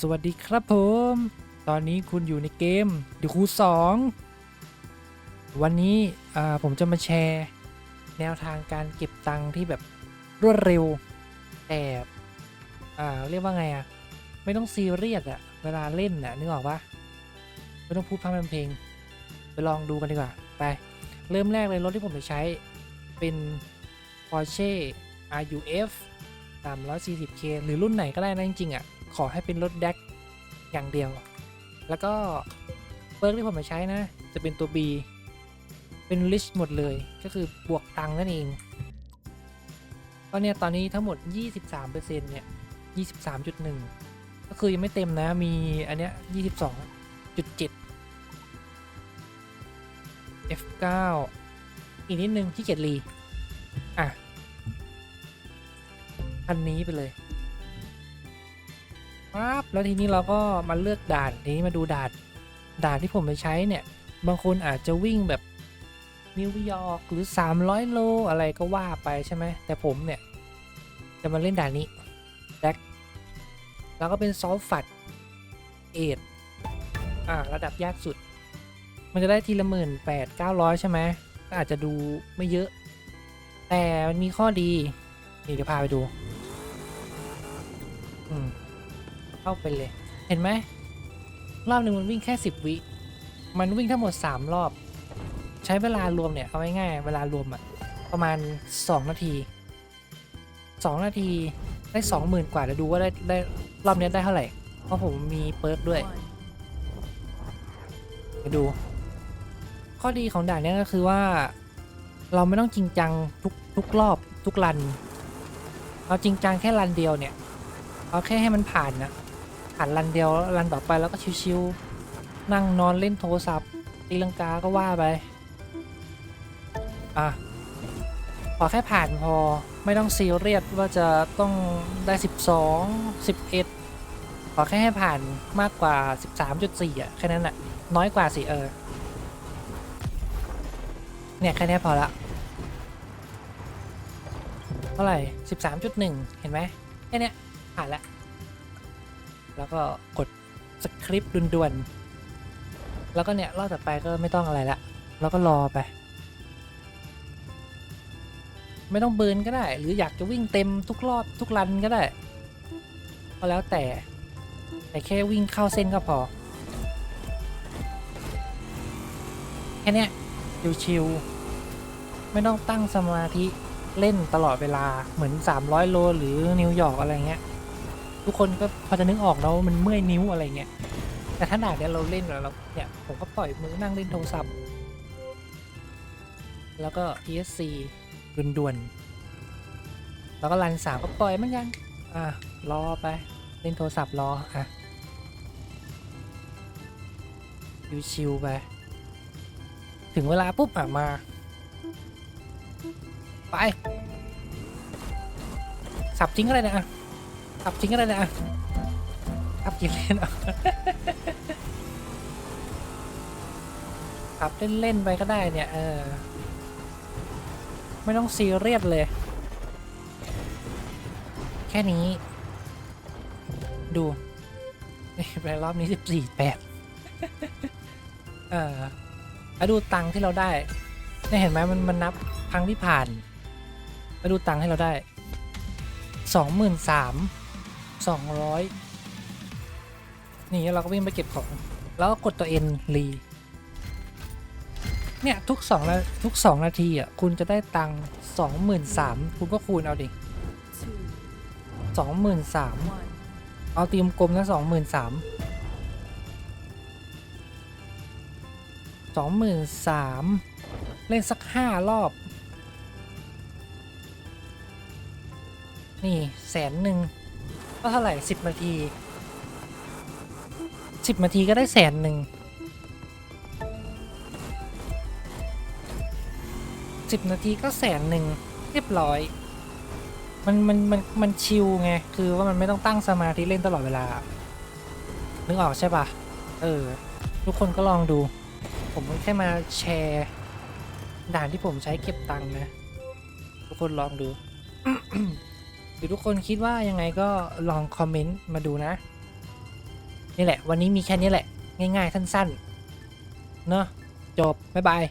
สวัสดีครับผม ตอนนี้คุณอยู่ในเกมดิคูสองวันนี้ผมจะมาแชร์ แนวทางการเก็บตังค์ที่แบบรวดเร็ว แต่เรียกว่าไงอะไม่ต้องซีเรียสอะเวลาเล่นอะนึกออกปะไม่ต้องพูดพร่ำทำเพลง ไปลองดูกันดีกว่า ไป เริ่มแรกเลยรถที่ผมจะใช้เป็น Porsche RUF 340K หรือรุ่นไหนก็ได้นะจริงๆอะ ขอให้เป็นรถแดกอย่างเดียว แล้วก็เปิร์กที่ผมจะใช้นะ จะเป็นตัว B เป็น rich หมดเลย ก็คือบวกตังนั่นเองก็เนี่ยตอนนี้ทั้งหมด 23%เนี่ย23.1 ก็คือยังไม่เต็มนะ มีอันเนี้ย22.7 F9 อีกนิดนึงที่เกียจรี อะ อันนี้ไปเลย ปั๊บแล้วทีนี้เราก็มาเลือกด่านทีนี้มาดูด่านด่านที่ผมไปใช้เนี่ย บางคนอาจจะวิ่งแบบนิวยอร์กหรือ 300 โลอะไรก็ว่าไปใช่ไหมแต่ผมเนี่ย จะมาเล่นด่านนี้แดกแล้วก็เป็นซอฟฟัดเอ็ดอ่าระดับยากสุด มันจะได้ทีละหมื่นแปดเก้าร้อยใช่ไหมก็อาจจะดูไม่เยอะ แต่มันมีข้อดี นี่เดี๋ยวพาไปดู อืม เข้าไปเลย เห็นไหม รอบหนึ่งมันวิ่งแค่ 10 วิ มันวิ่งทั้งหมด 3 รอบ ใช้เวลารวมเนี่ย เอาง่ายๆเวลารวมอะประมาณ 2 นาที 2 นาทีได้ 20,000 กว่าเดี๋ยวดูว่าได้ได้รอบเนี้ยได้เท่าไหร่ เพราะผมมีเปิร์กด้วยไปดู ข้อดีของด่านเนี้ยก็คือว่า เราไม่ต้องจริงจังทุกทุกรอบทุกรันเราจริงจังแค่รันเดียวเนี่ย เอาแค่ให้มันผ่านนะ ผ่านรันเดียวรันต่อไปแล้วก็ชิวๆนั่งนอนเล่นโทรศัพท์ตีลังกาก็ว่าไปอะขอแค่ผ่านพอไม่ต้องซีเรียสว่าจะต้องได้ 12 11 ขอแค่ให้ผ่านมากกว่า 13.4อะแค่นั้นแหละน้อยกว่าสิเออ เนี่ยแค่นี้พอละเท่าไหร่ 13.1 เห็นไหมแค่เนี้ยผ่านละ แล้วก็กดสคริปต์ด่วนๆ แล้วก็เนี่ยรอบต่อไปก็ไม่ต้องอะไรละ แล้วก็รอไป ไม่ต้องเบิร์นก็ได้ หรืออยากจะวิ่งเต็มทุกรอบทุกรันก็ได้ ก็แล้วแต่ แต่แค่วิ่งเข้าเส้นก็พอ แค่นี้ยชิวๆไม่ต้องตั้งสมาธิเล่นตลอดเวลาเหมือน 300 โล หรือนิวยอร์กอะไรเงี้ย ทุกคนก็พอจะนึกออกแล้ววามันเมื่อยนิ้วอะไรเงี้ยแต่ถ้าด่านเนี้ยเราเล่นแล้วเราเนี่ยผมก็ปล่อยมือนั่งเล่นโทรศัพท์ แล้วก็ ESC ด่วนๆแล้วก็รันสามก็ปล่อยมือนกันอะรอไปเล่นโทรศัพท์รออะชิวๆไปถึงเวลาปุ๊บอะมา ไป สับจริงก็ได้นะอะ สับจริงก็ได้นะอะสับจริงเล่นอะสับเล่นๆไปก็ได้เนี่ย เออ ไม่ต้องซีเรียสเลย แค่นี้ ดูนี่ไปรอบนี้สิบสี่แปดเออแล้วดูตังค์ที่เราได้เนี่ยเห็นไหมมันมันนับครั้งที่ผ่านแล้วดูตังค์ให้เราได้สองหมื่นสาม สองร้อยนี่เราก็วิ่งไปเก็บของ แล้วก็กดตัวเอ็นรี เนี่ย ทุกสองนาทุกสองนาทีอะคุณจะได้ตังค์สองหมื่นสามคุณก็คูณเอาดิสองหมื่นสามเอาตีมกลมนะสองหมื่นสามสองหมื่นสามเล่นสักห้ารอบ นี่แสนหนึ่ง ก็เท่าไหร่สิบนาทีสิบนาทีก็ได้แสนหนึ่งสิบนาทีก็แสนหนึ่งเรียบร้อย มันมันมันมันชิลไง คือว่ามันไม่ต้องตั้งสมาธิเล่นตลอดเวลา นึกออกใช่ปะเออ ทุกคนก็ลองดู ผมแค่มาแชร์ด่านที่ผมใช้เก็บตังค์นะ ทุกคนลองดู หรือทุกคนคิดว่ายังไงก็ลองคอมเมนต์มาดูนะ นี่แหละ วันนี้มีแค่นี้แหละ ง่ายๆสั้นๆ เนอะจบ บ๊ายบาย